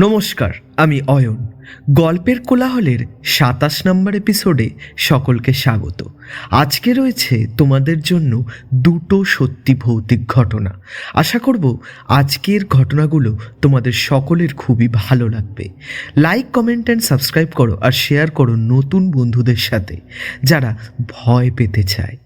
নমস্কার, আমি অয়ন। গল্পের কোলাহলের সাতাশ নম্বর এপিসোডে সকলকে স্বাগত। আজকে রয়েছে তোমাদের জন্য দুটো সত্যি ভৌতিক ঘটনা। আশা করব আজকের ঘটনাগুলো তোমাদের সকলের খুবই ভালো লাগবে। লাইক কমেন্ট অ্যান্ড সাবস্ক্রাইব করো আর শেয়ার করো নতুন বন্ধুদের সাথে যারা ভয় পেতে চায়।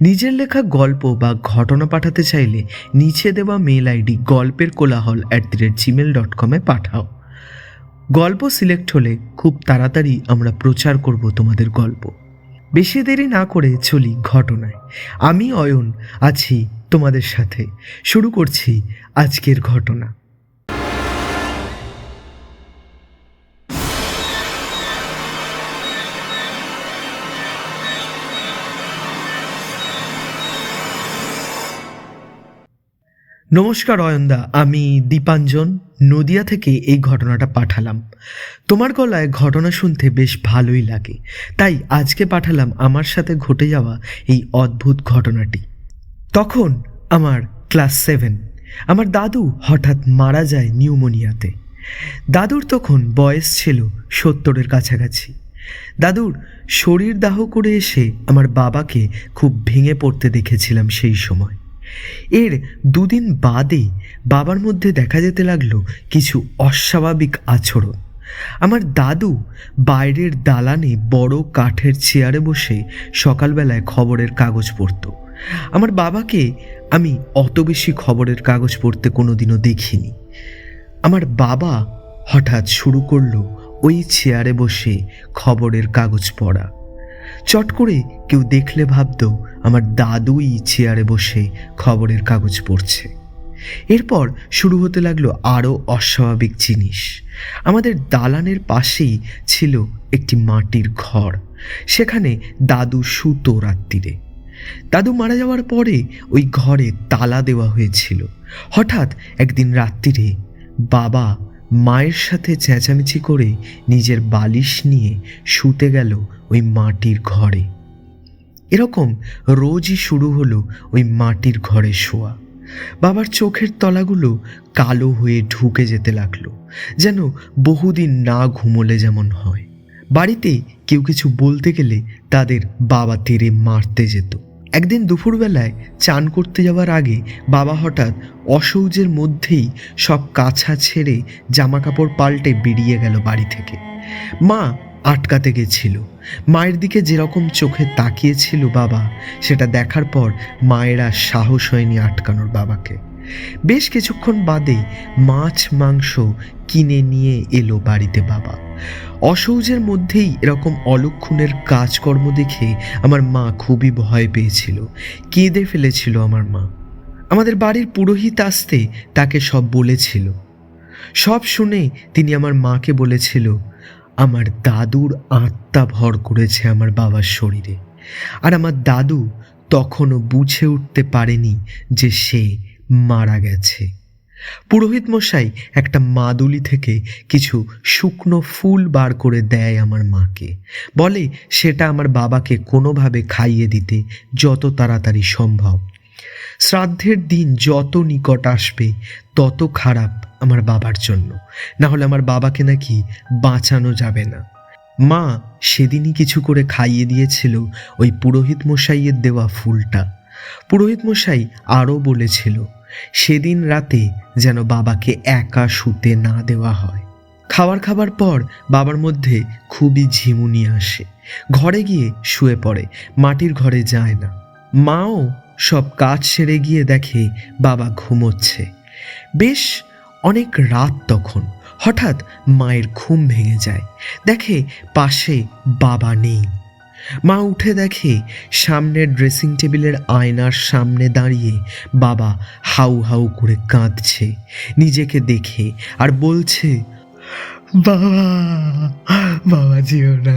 নিজের লেখা গল্প বা ঘটনা পাঠাতে চাইলে নিচে দেওয়া মেল আইডি গল্পের কোলাহল at the rate gmail dot কমে পাঠাও। গল্প সিলেক্ট হলে খুব তাড়াতাড়ি আমরা প্রচার করব তোমাদের গল্প। বেশি দেরি না করে চলি ঘটনায়। আমি অয়ন আছি তোমাদের সাথে। শুরু করছি আজকের ঘটনা। নমস্কার অয়নদা, আমি দীপাঞ্জন, নদিয়া থেকে এই ঘটনাটা পাঠালাম। তোমার গলায় ঘটনা শুনতে বেশ ভালোই লাগে, তাই আজকে পাঠালাম আমার সাথে ঘটে যাওয়া এই অদ্ভুত ঘটনাটি। তখন আমার ক্লাস সেভেন, আমার দাদু হঠাৎ মারা যায় নিউমোনিয়াতে। দাদুর তখন বয়স ছিল সত্তরের কাছাকাছি। দাদুর শরীর দাহ করে এসে আমার বাবাকে খুব ভেঙে পড়তে দেখেছিলাম সেই সময়। এর দুদিন বাদে বাবার মধ্যে দেখা যেতে লাগল কিছু অস্বাভাবিক আচরণ। আমার দাদু বাইরের দালানে বড় কাঠের চেয়ারে বসে সকালবেলায় খবরের কাগজ পড়তো। আমার বাবাকে আমি অত বেশি খবরের কাগজ পড়তে কোনোদিনও দেখিনি। আমার বাবা হঠাৎ শুরু করল ওই চেয়ারে বসে খবরের কাগজ পড়া। চট করে কেউ দেখলে ভাবতো আমার দাদুই চেয়ারে বসে খবরের কাগজ পড়ছে। এরপর শুরু হতে লাগল আরও অস্বাভাবিক জিনিস। আমাদের দালানের পাশেই ছিল একটি মাটির ঘর, সেখানে দাদু শুতো রাত্রিরে দাদু মারা যাওয়ার পরে ওই ঘরে তালা দেওয়া হয়েছিল। হঠাৎ একদিন রাত্রিরে বাবা মায়ের সাথে চেঁচামেচি করে নিজের বালিশ নিয়ে শুতে গেল ওই মাটির ঘরে। এরকম রোজই শুরু হলো ওই মাটির ঘরে শোয়া। বাবার চোখের তলাগুলো কালো হয়ে ঢুকে যেতে লাগল, যেন বহুদিন না ঘুমোলে যেমন হয়। বাড়িতে কেউ কিছু বলতে গেলে তাদের বাবা তেরে মারতে যেত। একদিন দুপুরবেলায় চান করতে যাওয়ার আগে বাবা হঠাৎ অসৌজের মধ্যেই সব কাছা ছেড়ে জামা কাপড় পাল্টে বেরিয়ে গেল বাড়ি থেকে। মা আটকাতে গেছিল। মায়ের দিকে যেরকম চোখে তাকিয়েছিল বাবা, সেটা দেখার পর মায়েরা সাহস হয়নি আটকানোর বাবাকে। বেশ কিছুক্ষণ বাদে মাছ, মাংস কিনে নিয়ে এলো বাড়িতে বাবা। অসৌজের মধ্যেই এরকম অলক্ষণের কাজকর্ম দেখে আমার মা খুবই ভয় পেয়েছিল। কেঁদে ফেলেছিল আমার মা। আমাদের বাড়ির পুরোহিত আসতে তাকে সব বলেছিল। সব শুনে তিনি আমার মাকে বলেছিল আমার দাদুর আত্মা ভর করেছে আমার বাবার শরীরে। আর আমার দাদু তখনও বুঝে উঠতে পারেনি যে সে মারা গেছে। পুরোহিত মশাই একটা মাদুলি থেকে কিছু শুকনো ফুল বার করে দেয় আমার মাকে। বলে, সেটা আমার বাবাকে কোনোভাবে খাইয়ে দিতে যত তাড়াতাড়ি সম্ভব। শ্রাদ্ধের দিন যত নিকট আসবে, তত খারাপ আমার বাবার জন্য। না হলে আমার বাবাকে নাকি বাঁচানো যাবে না। মা সেদিনই কিছু করে খাইয়ে দিয়েছিল ওই পুরোহিত মশাইয়ের দেওয়া ফুলটা। পুরোহিত মশাই আরও বলেছিল, সেদিন রাতে যেন বাবাকে একা শুতে না দেওয়া হয়। খাবার খাবার পর বাবার মধ্যে খুবই ঝিমুনি আসে। ঘরে গিয়ে শুয়ে পড়ে, মাটির ঘরে যায় না। মাও সব কাজ সেরে গিয়ে দেখে বাবা ঘুমোচ্ছে। বেশ অনেক রাত তখন। হঠাৎ মায়ের ঘুম ভেঙে যায়। দেখে পাশে বাবা নেই। মা উঠে দেখে সামনের ড্রেসিং টেবিলের আয়নার সামনে দাঁড়িয়ে বাবা হাউ হাউ করে কাঁদছে। নিজেকে দেখে আর বলছে বাবা বাবা যেও না।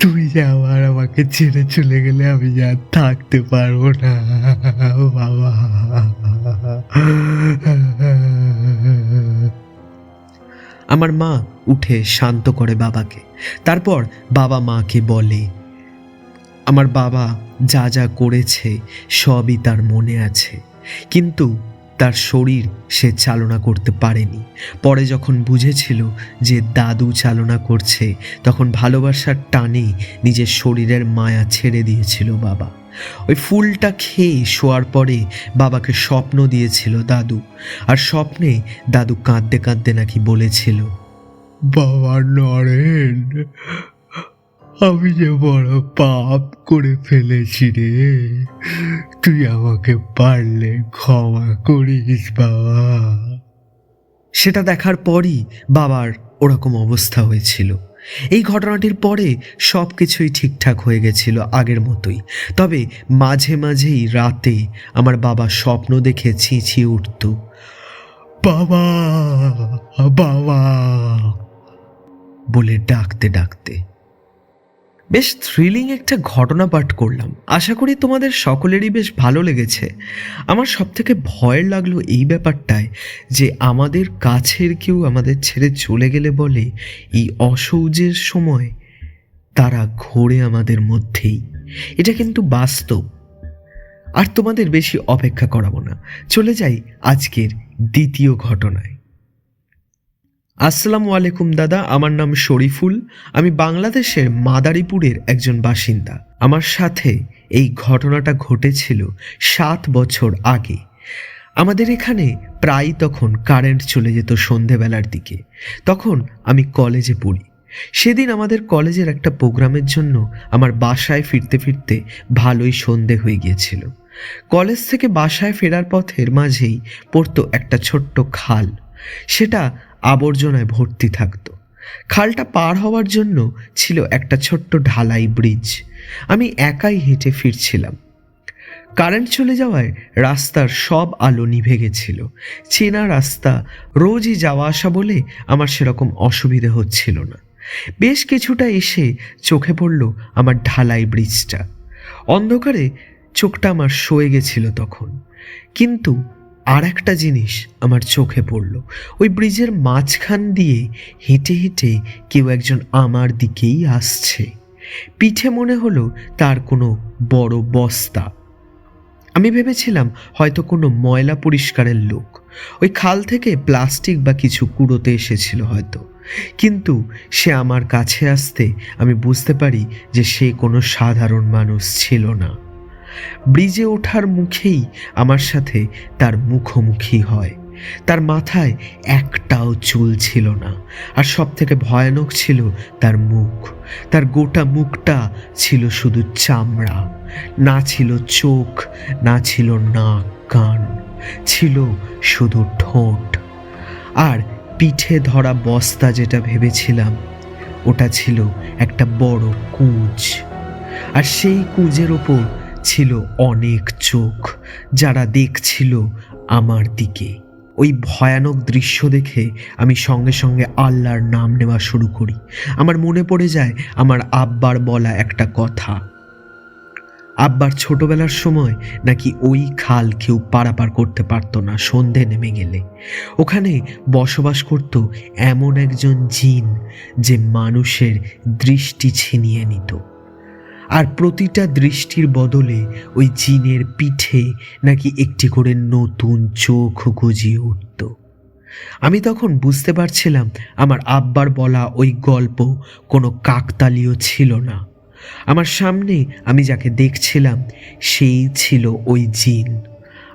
তুমি যে আবার আমাকে ছেড়ে চলে গেলে আমি আর থাকতে পারব না, বাবা। আমার মা উঠে শান্ত করে বাবাকে। তারপর বাবা মাকে বলে, আমার বাবা যা যা করেছে সবই তার মনে আছে। কিন্তু তার শরীর সে চালনা করতে পারেনি। পরে যখন বুঝেছিল যে দাদু চালনা করছে, তখন ভালোবাসার টানে নিজের শরীরের মায়া ছেড়ে দিয়েছিল বাবা। ওই ফুলটা খেয়ে শোয়ার পরে বাবাকে স্বপ্ন দিয়েছিল দাদু। আর স্বপ্নে দাদু কাঁদতে কাঁদতে নাকি বলেছিল, বাবা নরেন আমি যে বড় পাপ করে ফেলেছি রে তুই আমাকে পারলে ক্ষমা করিস বাবা। সেটা দেখার পরই বাবার ওরকম অবস্থা হয়েছিল। এই ঘটনাটির পরে সব কিছুই ঠিকঠাক হয়ে গেছিল আগের মতোই। তবে মাঝে মাঝেই রাতে আমার বাবা স্বপ্ন দেখে ছিঁচিয়ে উঠত। বাবা বাবা। বলে ডাকতে ডাকতে বেশ থ্রিলিং একটা ঘটনা পাঠ করলাম। আশা করি তোমাদের সকলেরই বেশ ভালো লেগেছে। আমার সব থেকে ভয়ের লাগল এই ব্যাপারটায় যে আমাদের কাছের কেউ আমাদের ছেড়ে চলে গেলে বলে, এই অসৌজের সময় তারা ঘোরে আমাদের মধ্যেই। এটা কিন্তু বাস্তব। আর তোমাদের বেশি অপেক্ষা করাবো না। চলে যাই আজকের দ্বিতীয় ঘটনায়। আসসালামু আলাইকুম, দাদা। আমার নাম শরীফুল। আমি বাংলাদেশের মাদারীপুরের একজন বাসিন্দা। আমার সাথে এই ঘটনাটা ঘটেছিল সাত বছর আগে। আমাদের এখানে প্রায় তখন কারেন্ট চলে যেত সন্ধেবেলার দিকে। তখন আমি কলেজে পড়ি। সেদিন আমাদের কলেজের একটা প্রোগ্রামের জন্য আমার বাসায় ফিরতে ফিরতে ভালোই সন্ধে হয়ে গিয়েছিল। কলেজ থেকে বাসায় ফেরার পথের মাঝেই পড়তো একটা ছোট্ট খাল। সেটা আবর্জনায় ভর্তি থাকতো। খালটা পার হওয়ার জন্য ছিল একটা ছোট্ট ঢালাই ব্রিজ। আমি একাই হেঁটে ফিরছিলাম। কারেন্ট চলে যাওয়ায় রাস্তার সব আলো নিভে গেছিল। চেনা রাস্তা, রোজই যাওয়া আসা বলে আমার সেরকম অসুবিধে হচ্ছিল না। বেশ কিছুটা এসে চোখে পড়ল আমার ঢালাই ব্রিজটা। অন্ধকারে চোখটা আমার সয়ে গেছিল তখন। কিন্তু আর একটা জিনিস আমার চোখে পড়ল। ওই ব্রিজের মাঝখান দিয়ে হেঁটে হেঁটে কেউ একজন আমার দিকেই আসছে। পিঠে মনে হলো তার কোনো বড় বস্তা। আমি ভেবেছিলাম হয়তো কোনো ময়লা পরিষ্কারের লোক। ওই খাল থেকে প্লাস্টিক বা কিছু কুড়োতে এসেছিল হয়তো। কিন্তু সে আমার কাছে আসতে আমি বুঝতে পারি যে সে কোনো সাধারণ মানুষ ছিল না। ব্রিজে ওঠার মুখেই আমার সাথে তার মুখোমুখি হয়। তার মাথায় একটাও চুল ছিল না, আর সব থেকে ভয়ানক ছিল তার মুখ। তার গোটা মুখটা ছিল শুধু চামড়া, না ছিল চোখ, না ছিল নাক, কান, ছিল শুধু ঠোঁট। আর পিঠে ধরা বস্তা যেটা ভেবেছিলাম, ওটা ছিল একটা বড় কুঁজ। আর সেই কুঁজের ওপর ছিল অনেক চোখ, যারা দেখছিল আমার দিকে। ওই ভয়ানক দৃশ্য দেখে আমি সঙ্গে সঙ্গে আল্লাহর নাম নেওয়া শুরু করি। আমার মনে পড়ে যায় আমার আব্বার বলা একটা কথা। আব্বার ছোটবেলার সময় নাকি ওই খাল কেউ পারাপার করতে পারতো না সন্ধে নেমে গেলে। ওখানে বসবাস করত এমন একজন জিন যে মানুষের দৃষ্টি ছিনিয়ে নিত। আর প্রতিটা দৃষ্টির বদলে ওই জিনের পিঠে নাকি একটি করে নতুন চোখ গজিয়ে উঠত। আমি তখন বুঝতে পারছিলাম আমার আব্বার বলা ওই গল্প কোনো কাকতালীয় ছিল না। আমার সামনে আমি যাকে দেখছিলাম, সেই ছিল ওই জিন।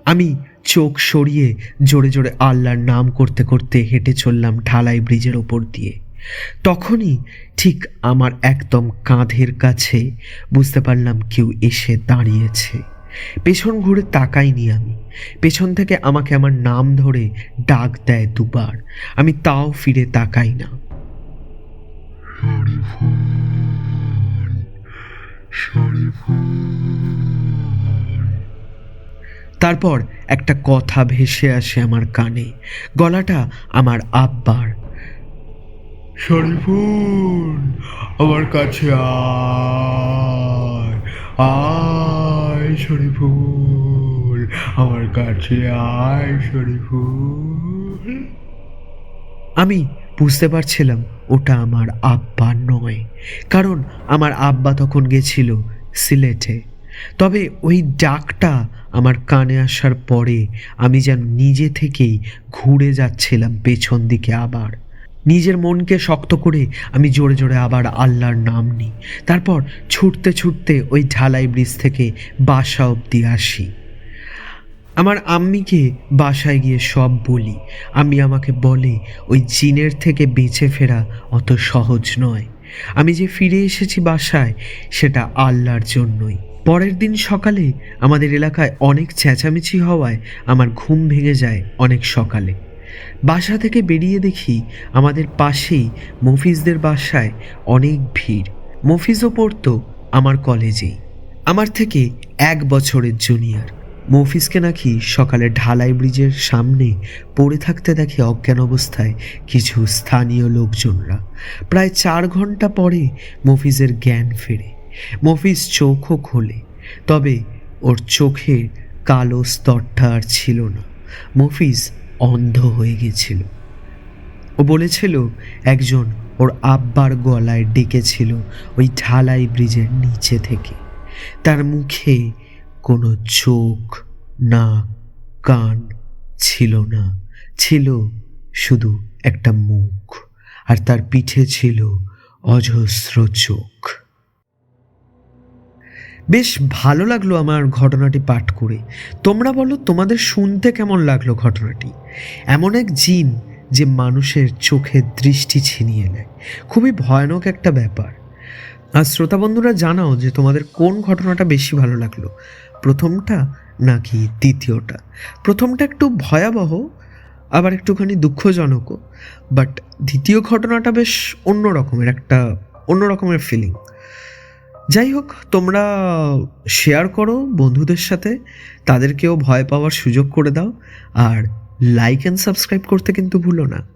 আমি চোখ সরিয়ে জোরে জোরে আল্লাহর নাম করতে করতে হেঁটে চললাম ঢালাই ব্রিজের ওপর দিয়ে। তখনই ঠিক আমার একদম কাঁধের কাছে বুঝতে পারলাম কেউ এসে দাঁড়িয়েছে। পেছন ঘুরে তাকাইনি আমি। পেছন থেকে আমাকে আমার নাম ধরে ডাক দেয় দুবার। আমি তাও ফিরে তাকাই না। তারপর একটা কথা ভেসে আসে আমার কানে। গলাটা আমার আব্বার। শরীফুল, আমার কাছে আয় আয় শরীফুল, আমার কাছে আয় শরীফুল। আমি বুঝতে পারছিলাম ওটা আমার আব্বা নয়, কারণ আমার আব্বা তখন গেছিল সিলেটে। তবে ওই ডাকটা আমার কানে আসার পরে আমি যেন নিজে থেকেই ঘুরে যাচ্ছিলাম পেছন দিকে আবার। নিজের মনকে শক্ত করে আমি জোরে জোরে আবার আল্লাহর নাম নিই। তারপর ছুটতে ছুটতে ওই ঢালাই ব্রিজ থেকে বাসা অবধি আসি। আমার আম্মিকে বাসায় গিয়ে সব বলি। আমি আমাকে বলে, ওই জিনের থেকে বেঁচে ফেরা অত সহজ নয়। আমি যে ফিরে এসেছি বাসায়, সেটা আল্লাহর জন্যই। পরের দিন সকালে আমাদের এলাকায় অনেক চেঁচামেচি হওয়ায় আমার ঘুম ভেঙে যায় অনেক সকালে। বাসা থেকে বেরিয়ে দেখি আমাদের পাশেই মফিজদের বাসায় অনেক ভিড়। মফিজও পড়তো আমার কলেজেই আমার থেকে এক বছরের জুনিয়র। মফিজকে নাকি সকালে ঢালাই ব্রিজের সামনে পড়ে থাকতে দেখে অজ্ঞান অবস্থায় কিছু স্থানীয় লোকজনরা প্রায় চার ঘণ্টা পরে মফিজের জ্ঞান ফেরে। মফিজ চোখও খোলে, তবে ওর চোখের কালো স্তরটা আর ছিল না। মফিজ অন্ধ হয়ে গেছিল। ও বলেছিল, একজন ওর আব্বার গলায় ডেকেছিল ওই ঢালাই ব্রিজের নিচে থেকে। তার মুখে কোনো চোখ, নাক, কান ছিল না। ছিল শুধু একটা মুখ, আর তার পিঠে ছিল অজস্র চোখ। বেশ ভালো লাগল আমার ঘটনাটি পাঠ করে। তোমরা বলো, তোমাদের শুনতে কেমন লাগল ঘটনাটি? এমন এক জিন যে মানুষের চোখের দৃষ্টি ছিনিয়ে নেয়। খুবই ভয়ানক একটা ব্যাপার। আর শ্রোতা বন্ধুরা, জানাও যে তোমাদের কোন ঘটনাটা বেশি ভালো লাগল। প্রথমটা নাকি দ্বিতীয়টা? প্রথমটা একটু ভয়াবহ, আবার একটুখানি দুঃখজনকও। বাট দ্বিতীয় ঘটনাটা বেশ অন্য রকমের একটা অন্য রকমের ফিলিং যাই হোক, তোমরা শেয়ার করো বন্ধুদের সাথে, তাদেরকেও ভয় পাওয়ার সুযোগ করে দাও, আর লাইক অ্যান্ড সাবস্ক্রাইব করতে কিন্তু ভুলো না।